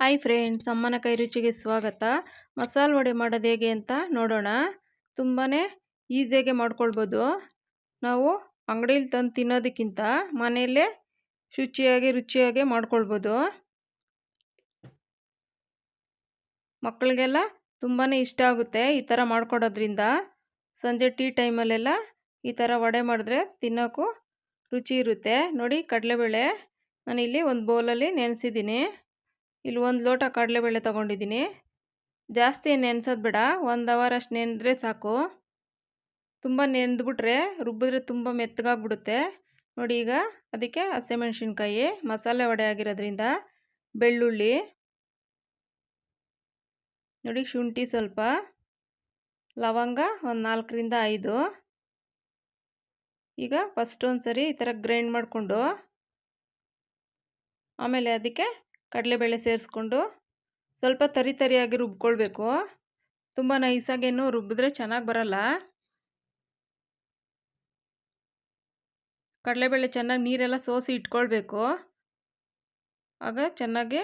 Hi friends ಅಮ್ಮನ ಕೈ ರುಚಿಗೆ ಸ್ವಾಗತ. ಮಸಾಲೆ ವಡೆ ಮಾಡೋದು ಹೇಗೆ ಅಂತ ನೋಡೋಣ. ತುಂಬಾ ಈಸಿಯಾಗಿ ಮಾಡ್ಕೊಳ್ಬೋದು. ನಾವು ಅಂಗಡೀಲಿ ತಂದು ತಿನ್ನೋದಕ್ಕಿಂತ ಮನೆಯಲ್ಲೇ ಶುಚಿಯಾಗಿ, ರುಚಿಯಾಗಿ ಮಾಡ್ಕೊಳ್ಬೋದು. ಮಕ್ಕಳಿಗೆಲ್ಲ ತುಂಬಾ ಇಷ್ಟ ಆಗುತ್ತೆ ಈ ಥರ ಮಾಡ್ಕೊಡೋದ್ರಿಂದ. ಸಂಜೆ ಟೀ ಟೈಮಲ್ಲೆಲ್ಲ ಈ ಥರ ವಡೆ ಮಾಡಿದ್ರೆ ತಿನ್ನೋಕ್ಕೂ ರುಚಿ ಇರುತ್ತೆ. ನೋಡಿ ಕಡಲೆಬೇಳೆ, ನಾನಿಲ್ಲಿ ಒಂದು ಬೌಲಲ್ಲಿ ನೆನೆಸಿದ್ದೀನಿ. ಇಲ್ಲಿ ಒಂದು ಲೋಟ ಕಡಲೆಬೇಳೆ ತೊಗೊಂಡಿದ್ದೀನಿ. ಜಾಸ್ತಿ ನೆನೆಸೋದು ಬೇಡ, ಒಂದು ಅವರ್ ಅಷ್ಟು ನೆನೆದ್ರೆ ಸಾಕು. ತುಂಬ ನೆನೆದ್ಬಿಟ್ರೆ ರುಬ್ಬಿದ್ರೆ ತುಂಬ ಮೆತ್ತಗಾಗ್ಬಿಡುತ್ತೆ. ನೋಡಿ ಈಗ ಅದಕ್ಕೆ ಹಸಿಮೆಣ್ಸಿನ್ಕಾಯಿ ಮಸಾಲೆ ವಡೆ ಆಗಿರೋದ್ರಿಂದ ಬೆಳ್ಳುಳ್ಳಿ. ನೋಡಿ ಶುಂಠಿ ಸ್ವಲ್ಪ, ಲವಂಗ ಒಂದು ನಾಲ್ಕರಿಂದ ಐದು. ಈಗ ಫಸ್ಟ್ ಒಂದು ಸರಿ ಈ ಥರ ಗ್ರೈಂಡ್ ಮಾಡಿಕೊಂಡು ಆಮೇಲೆ ಅದಕ್ಕೆ ಕಡಲೆಬೇಳೆ ಸೇರಿಸ್ಕೊಂಡು ಸ್ವಲ್ಪ ತರಿ ತರಿಯಾಗಿ ರುಬ್ಕೊಳ್ಬೇಕು. ತುಂಬ ನೈಸಾಗೇನು ರುಬ್ಬಿದ್ರೆ ಚೆನ್ನಾಗಿ ಬರಲ್ಲ. ಕಡಲೆಬೇಳೆ ಚೆನ್ನಾಗಿ ನೀರೆಲ್ಲ ಸೋಸಿ ಇಟ್ಕೊಳ್ಬೇಕು. ಆಗ ಚೆನ್ನಾಗಿ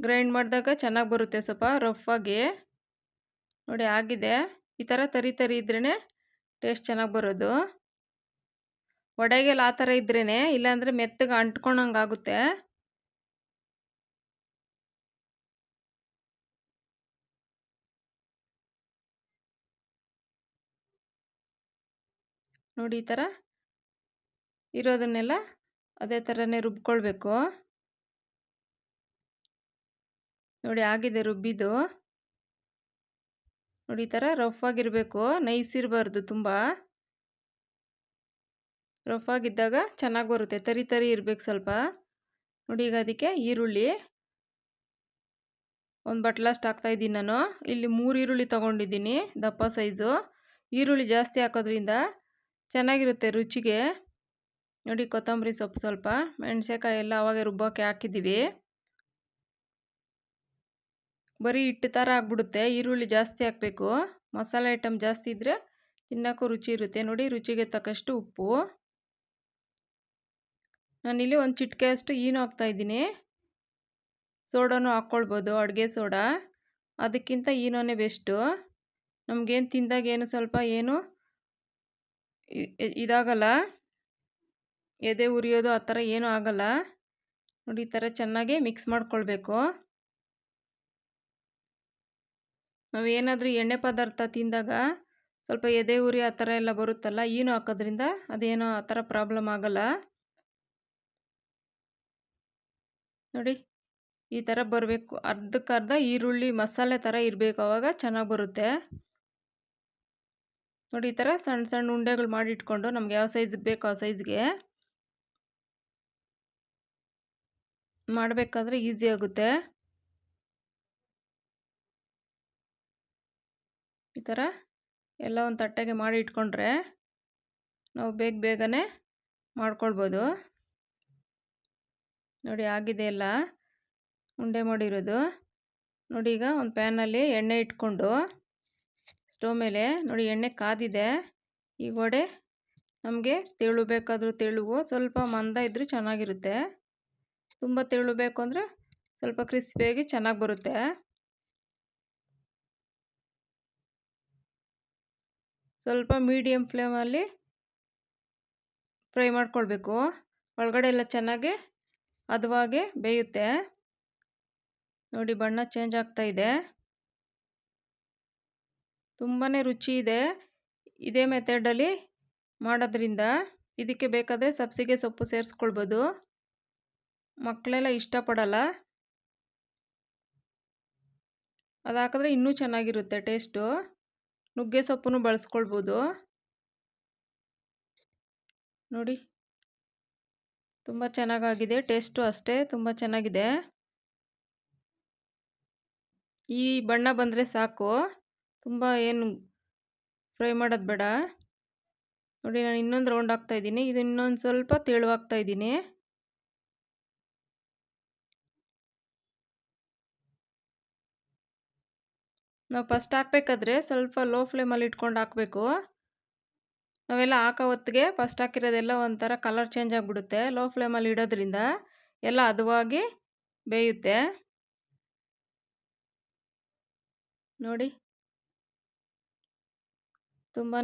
ಗ್ರೈಂಡ್ ಮಾಡಿದಾಗ ಚೆನ್ನಾಗಿ ಬರುತ್ತೆ ಸ್ವಲ್ಪ ರಫಾಗಿ ನೋಡಿ ಆಗಿದೆ. ಈ ಥರ ತರಿ ತರಿ ಇದ್ರೇ ಟೇಸ್ಟ್ ಚೆನ್ನಾಗಿ ಬರೋದು. ವಡೆಗೆಲ್ಲ ಆ ಥರ ಇದ್ರೇ ಇಲ್ಲಾಂದರೆ ಮೆತ್ತಗೆ ಅಂಟ್ಕೊಂಡಂಗೆ ನೋಡಿ ಈ ಥರ ಇರೋದನ್ನೆಲ್ಲ ಅದೇ ಥರನೇ ರುಬ್ಕೊಳ್ಬೇಕು. ನೋಡಿ ಆಗಿದೆ ರುಬ್ಬಿದ್ದು. ನೋಡಿ ಈ ಥರ ರಫ್ ಆಗಿರಬೇಕು, ನೈಸ್ ಇರಬಾರ್ದು ತುಂಬ. ರಫ್ ಆಗಿದ್ದಾಗ ಚೆನ್ನಾಗಿ ಬರುತ್ತೆ, ತರಿ ತರಿ ಇರಬೇಕು ಸ್ವಲ್ಪ. ನೋಡಿ ಈಗ ಅದಕ್ಕೆ ಈರುಳ್ಳಿ. ಒಂದು ಬಟ್ಲಷ್ಟು ಹಾಕ್ತಾಯಿದ್ದೀನಿ ನಾನು. ಇಲ್ಲಿ ಮೂರು ಈರುಳ್ಳಿ ತೊಗೊಂಡಿದ್ದೀನಿ ದಪ್ಪ ಸೈಜು. ಈರುಳ್ಳಿ ಜಾಸ್ತಿ ಹಾಕೋದ್ರಿಂದ ಚೆನ್ನಾಗಿರುತ್ತೆ ರುಚಿಗೆ. ನೋಡಿ ಕೊತ್ತಂಬರಿ ಸೊಪ್ಪು ಸ್ವಲ್ಪ ಮೆಣಸೆಕಾಯಿ ಎಲ್ಲ ಅವಾಗೆ ರುಬ್ಬೋಕ್ಕೆ ಹಾಕಿದ್ದೀವಿ. ಬರೀ ಹಿಟ್ಟು ಥರ ಆಗಿಬಿಡುತ್ತೆ, ಈರುಳ್ಳಿ ಜಾಸ್ತಿ ಹಾಕಬೇಕು. ಮಸಾಲೆ ಐಟಮ್ ಜಾಸ್ತಿ ಇದ್ದರೆ ತಿನ್ನೋಕ್ಕೂ ರುಚಿ ಇರುತ್ತೆ. ನೋಡಿ ರುಚಿಗೆ ತಕ್ಕಷ್ಟು ಉಪ್ಪು. ನಾನಿಲ್ಲಿ ಒಂದು ಚಿಟಿಕೆ ಅಷ್ಟು ಈನು ಹಾಕ್ತಾಯಿದ್ದೀನಿ ಸೋಡಾನು ಹಾಕ್ಕೊಳ್ಬೋದು, ಅಡುಗೆ ಸೋಡಾ. ಅದಕ್ಕಿಂತ ಈನೋನೇ ಬೆಸ್ಟು. ನಮಗೇನು ತಿಂದಾಗ ಏನು ಸ್ವಲ್ಪ ಏನು ಇದಾಗಲ್ಲ? ಎದೆ ಉರಿಯೋದು ಆ ಥರ ಏನೂ ಆಗಲ್ಲ. ನೋಡಿ ಈ ಥರ ಚೆನ್ನಾಗಿ ಮಿಕ್ಸ್ ಮಾಡ್ಕೊಳ್ಬೇಕು. ನಾವು ಏನಾದರೂ ಎಣ್ಣೆ ಪದಾರ್ಥ ತಿಂದಾಗ ಸ್ವಲ್ಪ ಎದೆ ಉರಿ ಆ ಥರ ಎಲ್ಲ ಬರುತ್ತಲ್ಲ ಏನು ಹಾಕೋದ್ರಿಂದ ಅದೇನೋ ಆ ಥರ ಪ್ರಾಬ್ಲಮ್ ಆಗಲ್ಲ. ನೋಡಿ, ಈ ಥರ ಬರಬೇಕು. ಅರ್ಧಕ್ಕರ್ಧ ಈರುಳ್ಳಿ ಮಸಾಲೆ ಥರ ಇರಬೇಕು ಆವಾಗ ಚೆನ್ನಾಗಿ ಬರುತ್ತೆ. ನೋಡಿ, ಈ ಥರ ಸಣ್ಣ ಸಣ್ಣ ಉಂಡೆಗಳು ಮಾಡಿ ಇಟ್ಕೊಂಡು ನಮ್ಗೆ ಯಾವ ಸೈಜ್ಗೆ ಬೇಕೋ ಆ ಸೈಜ್ಗೆ ಮಾಡಬೇಕಾದ್ರೆ ಈಸಿ ಆಗುತ್ತೆ. ಈ ಥರ ಎಲ್ಲ ಒಂದು ತಟ್ಟೆಗೆ ಮಾಡಿ ಇಟ್ಕೊಂಡ್ರೆ ನಾವು ಬೇಗ ಬೇಗನೆ ಮಾಡ್ಕೊಳ್ಬೋದು. ನೋಡಿ, ಆಗಿದೆ ಎಲ್ಲ ಉಂಡೆ ಮಾಡಿರೋದು. ನೋಡಿ, ಈಗ ಒಂದು ಪ್ಯಾನಲ್ಲಿ ಎಣ್ಣೆ ಇಟ್ಕೊಂಡು ಸ್ಟವ್ ಮೇಲೆ ನೋಡಿ ಎಣ್ಣೆ ಕಾದಿದೆ. ಈ ವಡೆ ನಮಗೆ ತೆಳು ಬೇಕಾದರೂ ತೆಳುವು ಸ್ವಲ್ಪ ಮಂದ ಇದ್ದರೆ ಚೆನ್ನಾಗಿರುತ್ತೆ. ತುಂಬ ತೆಳು ಬೇಕು ಅಂದರೆ ಸ್ವಲ್ಪ ಕ್ರಿಸ್ಪಿಯಾಗಿ ಚೆನ್ನಾಗಿ ಬರುತ್ತೆ. ಸ್ವಲ್ಪ ಮೀಡಿಯಮ್ ಫ್ಲೇಮಲ್ಲಿ ಫ್ರೈ ಮಾಡ್ಕೊಳ್ಬೇಕು. ಒಳಗಡೆ ಎಲ್ಲ ಚೆನ್ನಾಗಿ ಹದವಾಗಿ ಬೇಯುತ್ತೆ. ನೋಡಿ ಬಣ್ಣ ಚೇಂಜ್ ಆಗ್ತಾ ಇದೆ. ತುಂಬಾ ರುಚಿ ಇದೆ. ಇದೇ ಮೆಥಡಲ್ಲಿ ಮಾಡೋದ್ರಿಂದ ಇದಕ್ಕೆ ಬೇಕಾದರೆ ಸಬ್ಸಿಗೆ ಸೊಪ್ಪು ಸೇರಿಸ್ಕೊಳ್ಬೋದು. ಮಕ್ಕಳೆಲ್ಲ ಇಷ್ಟಪಡಲ್ಲ. ಅದು ಹಾಕಿದ್ರೆ ಇನ್ನೂ ಚೆನ್ನಾಗಿರುತ್ತೆ ಟೇಸ್ಟು ನುಗ್ಗೆ ಸೊಪ್ಪನ್ನು ಬಳಸ್ಕೊಳ್ಬೋದು. ನೋಡಿ. ತುಂಬ ಚೆನ್ನಾಗಾಗಿದೆ ಟೇಸ್ಟು ಅಷ್ಟೇ, ತುಂಬ ಚೆನ್ನಾಗಿದೆ. ಈ ಬಣ್ಣ ಬಂದರೆ ಸಾಕು. ತುಂಬ ಏನು ಫ್ರೈ ಮಾಡೋದು ಬೇಡ. ನೋಡಿ ನಾನು ಇನ್ನೊಂದು ರೌಂಡ್ ಹಾಕ್ತಾಯಿದ್ದೀನಿ ಇದು ಇನ್ನೊಂದು ಸ್ವಲ್ಪ ತೆಳು ಹಾಕ್ತಾಯಿದ್ದೀನಿ ನಾವು ಫಸ್ಟ್ ಹಾಕ್ಬೇಕಾದ್ರೆ ಸ್ವಲ್ಪ ಲೋ ಫ್ಲೇಮಲ್ಲಿ ಇಟ್ಕೊಂಡು ಹಾಕಬೇಕು. ನಾವೆಲ್ಲ ಹಾಕೋ ಹೊತ್ತಿಗೆ ಫಸ್ಟ್ ಹಾಕಿರೋದೆಲ್ಲ ಒಂಥರ ಕಲರ್ ಚೇಂಜ್ ಆಗಿಬಿಡುತ್ತೆ. ಲೋ ಫ್ಲೇಮಲ್ಲಿ ಇಡೋದ್ರಿಂದ ಎಲ್ಲ ಹದವಾಗಿ ಬೇಯುತ್ತೆ. ನೋಡಿ. ತುಂಬಾ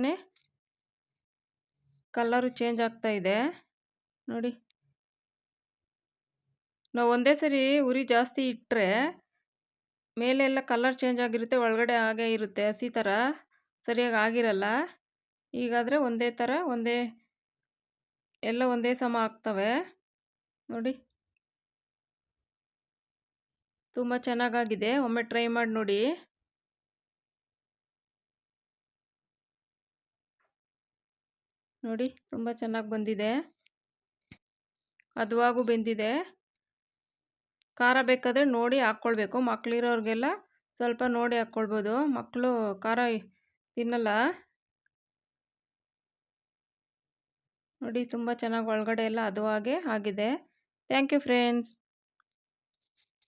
ಕಲ್ಲರು ಚೇಂಜ್ ಆಗ್ತಾ ಇದೆ. ನೋಡಿ. ನಾವು ಒಂದೇ ಸರಿ ಉರಿ ಜಾಸ್ತಿ ಇಟ್ಟರೆ ಮೇಲೆಲ್ಲ ಕಲರ್ ಚೇಂಜ್ ಆಗಿರುತ್ತೆ, ಒಳಗಡೆ ಹಾಗೆ ಇರುತ್ತೆ. ಹಸಿ ಥರ ಸರಿಯಾಗಿ ಆಗಿರಲ್ಲ. ಈಗಾದರೆ ಒಂದೇ ಥರ ಒಂದೇ ಎಲ್ಲ ಒಂದೇ ಸಮ ಆಗ್ತವೆ. ನೋಡಿ. ತುಂಬ ಚೆನ್ನಾಗಾಗಿದೆ. ಒಮ್ಮೆ ಟ್ರೈ ಮಾಡಿ ನೋಡಿ. ನೋಡಿ, ತುಂಬ ಚೆನ್ನಾಗಿ ಬಂದಿದೆ. ಅದುವಾಗೂ ಬೆಂದಿದೆ. ಖಾರ ಬೇಕಾದರೆ ನೋಡಿ ಹಾಕ್ಕೊಳ್ಬೇಕು. ಮಕ್ಕಳಿರೋರಿಗೆಲ್ಲ ಸ್ವಲ್ಪ ನೋಡಿ ಹಾಕ್ಕೊಳ್ಬೋದು. ಮಕ್ಕಳು ಖಾರ ತಿನ್ನಲ್ಲ. ನೋಡಿ, ತುಂಬ ಚೆನ್ನಾಗಿ ಒಳಗಡೆ ಎಲ್ಲ ಅದುವಾಗೆ ಆಗಿದೆ. Thank you friends.